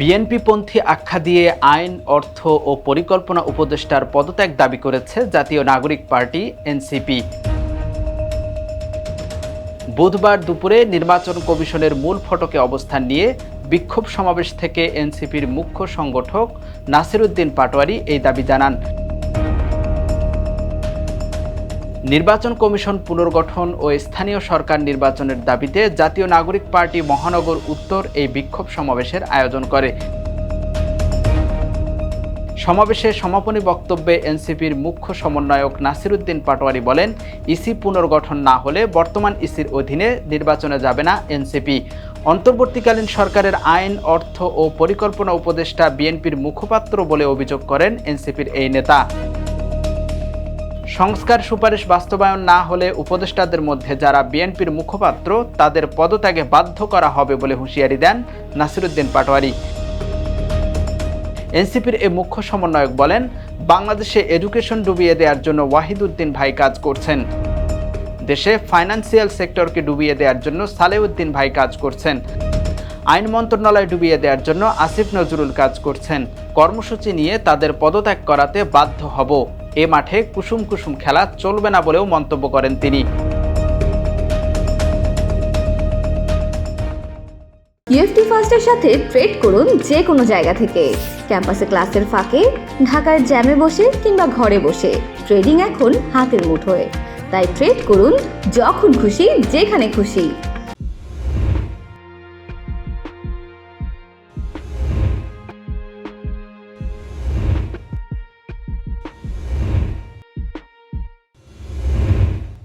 বিএনপিপন্থী আখ্যা দিয়ে আইন, অর্থ ও পরিকল্পনা উপদেষ্টার পদত্যাগ দাবি করেছে জাতীয় নাগরিক পার্টি, এনসিপি। বুধবার দুপুরে নির্বাচন কমিশনের মূল ফটকে অবস্থান নিয়ে বিক্ষোভ সমাবেশ থেকে এনসিপির মুখ্য সংগঠক নাসিরুদ্দিন পাটোয়ারি এই দাবি জানান। নির্বাচন কমিশন পুনর্গঠন ও স্থানীয় সরকার নির্বাচনের দাবিতে জাতীয় নাগরিক পার্টি মহানগর উত্তর এই বিক্ষোভ সমাবেশের আয়োজন করে। সমাবেশে সমাপনী বক্তব্যে এনসিপির মুখ্য সমন্বয়ক নাসিরুদ্দিন পাটোয়ারি বলেন, ইসি পুনর্গঠন না হলে বর্তমান ইসির অধীনে নির্বাচনে যাবে না এনসিপি। অন্তর্বর্তীকালীন সরকারের আইন, অর্থ ও পরিকল্পনা উপদেষ্টা বিএনপির মুখপাত্র বলে অভিযোগ করেন এনসিপির এই নেতা। সংস্কার সুপারিশ বাস্তবায়ন না হলে উপদেষ্টাদের মধ্যে যারা বিএনপির মুখপাত্র, তাদের পদত্যাগে বাধ্য করা হবে বলে হুঁশিয়ারি দেন নাসিরুদ্দিন পাটোয়ারি। এনসিপির এই মুখ্য সমন্বয়ক বলেন, বাংলাদেশে এডুকেশন ডুবিয়ে দেওয়ার জন্য ওয়াহিদুদ্দিন ভাই কাজ করছেন। দেশে ফাইন্যান্সিয়াল সেক্টরকে ডুবিয়ে দেওয়ার জন্য সালেউদ্দিন ভাই কাজ করছেন। আইন মন্ত্রণালয় ডুবিয়ে দেওয়ার জন্য আসিফ নজরুল কাজ করছেন। কর্মসূচি নিয়ে তাদের পদত্যাগ করাতে বাধ্য হব। এ মাঠে কুসুম কুসুম খেলা চলবে না বলেও মন্তব্য করেন তিনি। ইউএফটি ফার্স্টের সাথে ট্রেড করুন যে কোনো জায়গা থেকে। ক্যাম্পাসে ক্লাসের ফাঁকে, ঢাকার জ্যামে বসে কিংবা ঘরে বসে ট্রেডিং এখন হাতের মুঠোয়। তাই ট্রেড করুন যখন খুশি, যেখানে খুশি।